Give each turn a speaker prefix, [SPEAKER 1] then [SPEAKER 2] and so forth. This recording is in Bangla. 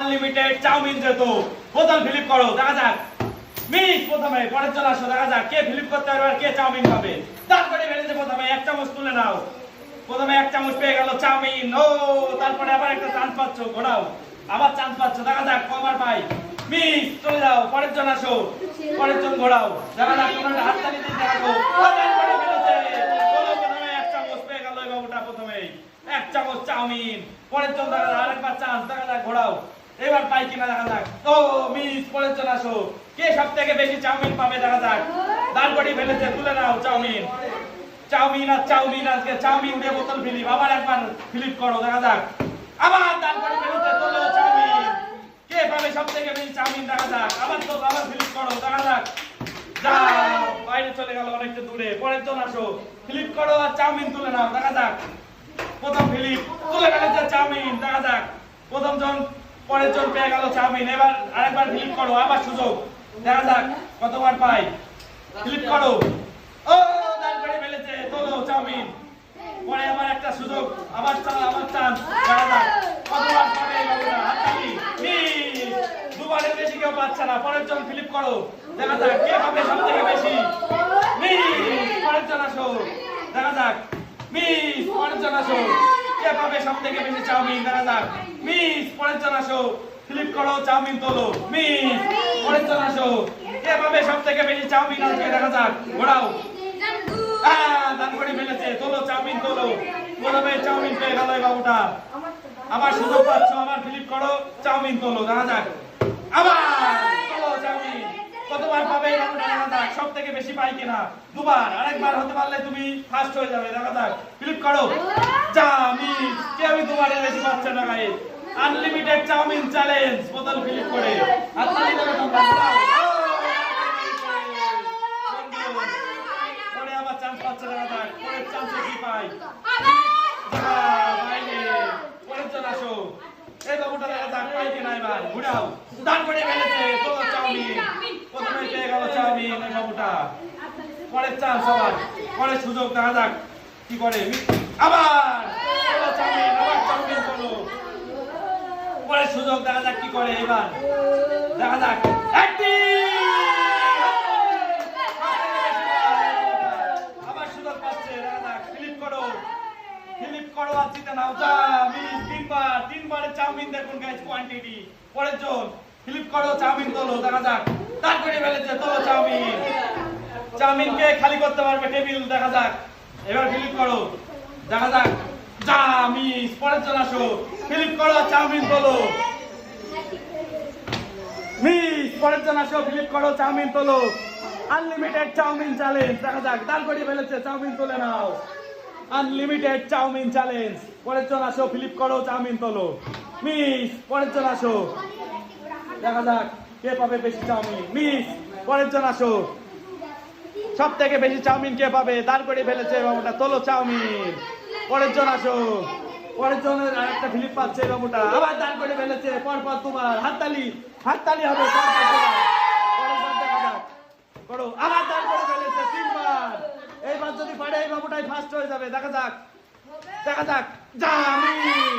[SPEAKER 1] আনলিমিটেড চাউমিন যেত বোতল ফিলিপ করো, দেখা যাক। মিস প্রথমে, পরের জন আসো, দেখা যাক কে ফিলিপ করতে পারবে আর কে চাউমিন পাবে তারপরে ফেলেছে প্রথমে এক চামচ তুলে নাও। প্রথমে এক চামচ পেয়ে গেল চাউমিন। ও, তারপরে আবার একটা চান্স পাচ্ছ, ঘোরাও। আবার চান্স পাচ্ছ, দেখা যাক, কবার পাই। মিস চলে যাও, পরের জন আসো। পরের জন ঘোরাও। দেখা যাক তোমরা একটা হাততালি দিয়ে দেখো তারপরে ফেলেছে। চলো, প্রথমে এক চামচ পেয়ে গেল এই বাবুটা এক চামচ চাউমিন। পরের জন দেখা যাক, আরেকবার চান্স, দেখা যাক, ঘোরাও। এবার পাই কিনা দেখা যাক। ও, মিস, পরের জন আসো। কে সব থেকে বেশি চাউমিন পাবে দেখা যাক। দালবড়ি ফেলেছে, তুলে নাও চাউমিন। চাউমিন আর চাউমিন, আজকে চাউমিন দিয়ে বোতল ফিলিপ। আবার একবার ফিলিপ করো, দেখা যাক। আবার দালবড়ি ফেলেছে, তোলো চাউমিন। কে পাবে সব থেকে বেশি চাউমিন, দেখা যাক। আবার তো, আবার ফিলিপ করো, দেখা যাক। বাইরে চলে গেল অনেকটা দূরে। পরের জন আসো। ফিলিপ করো আর চাউমিন তুলে নাও, দেখা যাক। প্রথম ফিলিপ, তুলে ফেলেছে চাউমিন, দেখা যাক। প্রথম জন পরের জন পেয়ে গেল চাউমিন। এবার আরেকবার ফিলিপ করো, আবার সুযোগ। দেখা যাক কতবার পাই। ফিলিপ করো। ও দান করে ফেলেছে। তোলো চাউমিন। পরে আবার একটা সুযোগ। আবার চান আবার চান দেখা যাক কতবার পাবে বাবুরা। হাততালি। দুবারের বেশি কেউ পাচ্ছে না। পরের জন ফিলিপ করো। দেখা যাক কে পাবে সব থেকে বেশি। মিস, পরের জন আসো। দেখা যাক। মিস, পরের জন আসো। পাবে সব থেকে বেশি চাউমিন দেখা যাক মিস, পরের জন আসো। ফ্লিপ করো, চাউমিন তোলো। মিস, পরের জন আসো। কে পাবে সব থেকে বেশি চাউমিন আজকে দেখা যাক ঘোরাও। ফেলেছে। তোলো, চাউমিন তোলো। চাউমিন আবার সুযোগ পাচ্ছ, আবার ফ্লিপ করো, চাউমিন তোলো। দেখা যাক আবার! কতবার পাবে সব থেকে বেশি পাই কিনা দুবার আরেকবার হতে পারলে তুমি ফার্স্ট হয়ে যাবে দেখা যাক ফ্লিপ করো চাউমিন কেউ দুবারের বেশি পাচ্ছে না গায়ে আনলিমিটেড চাউমিন চ্যালেঞ্জ বোতল ফিলিপ করে আবার চান্স পাচ্ছে দেখা যাক পরের চান্সে কি পাই বাইরে পরের জন আসো এই বাবুটা দেখা যাক পাই কিনা এবার ঘুরাও দান করে ফেলেছে তো চাউমিন প্রথমে পেয়ে গেল চাউমিন এই বাবুটা। পরে চান্স আবার পরে সুযোগ দেখা যাক কি করে। আবার চাউমিন আবার চাউমিন চলো পরে সুযোগ দেখা যাক কি করে এবার। দেখা যাক। আবার সুযোগ পাচ্ছে দেখা যাক ফিলিপ করো ফিলিপ করো আর নাও। মিনিট তিনবার তিনবারে চাউমিন দেখুন গাইজ কোয়ান্টিটি পরের জন ফিলিপ করো, চাউমিন তোলো, দেখা যাক। তারপরে ফেলেছে, তোলো চাউমিন। চাউমিনকে খালি করতে পারবে টেবিল, দেখা যাক। এবার ফিলিপ করো, দেখা যাক। মিস পরের জন আসো। ফিলিপ করো, চাউমিন তোলো। মিস পরের জন আসো ফিলিপ করো, চাউমিন তোলো। আনলিমিটেড চাউমিন চ্যালেঞ্জ দেখা যাক। দান করে ফেলেছে, চাউমিন তুলে নাও। আনলিমিটেড চাউমিন চ্যালেঞ্জ পরের জন আসো, ফিলিপ করো, চাউমিন তোলো। মিস, পরের জন আসো। দেখা যাক, কে পাবে বেশি চাউমিন। মিস, পরের জন আসো। সব থেকে বেশি চাউমিন কে পাবে? দাঁড় করে ফেলেছে বাবুটা, তোলো চাউমিন। পরের জন আসো। পরের জনের আরেকটা ফিলিপ পাচ্ছে বাবুটা। আবার দাঁড় করে ফেলেছে, পরপর তোমার হাততালি হাততালি হবে, পরপর তোমার। পরের বার দেখা যাক। করো, আবার দাঁড় করে ফেলেছে তিনবার এইবার যদি পারে এই বাবুটাই ফার্স্ট হয়ে যাবে দেখা যাক। দেখা যাক। জামিন!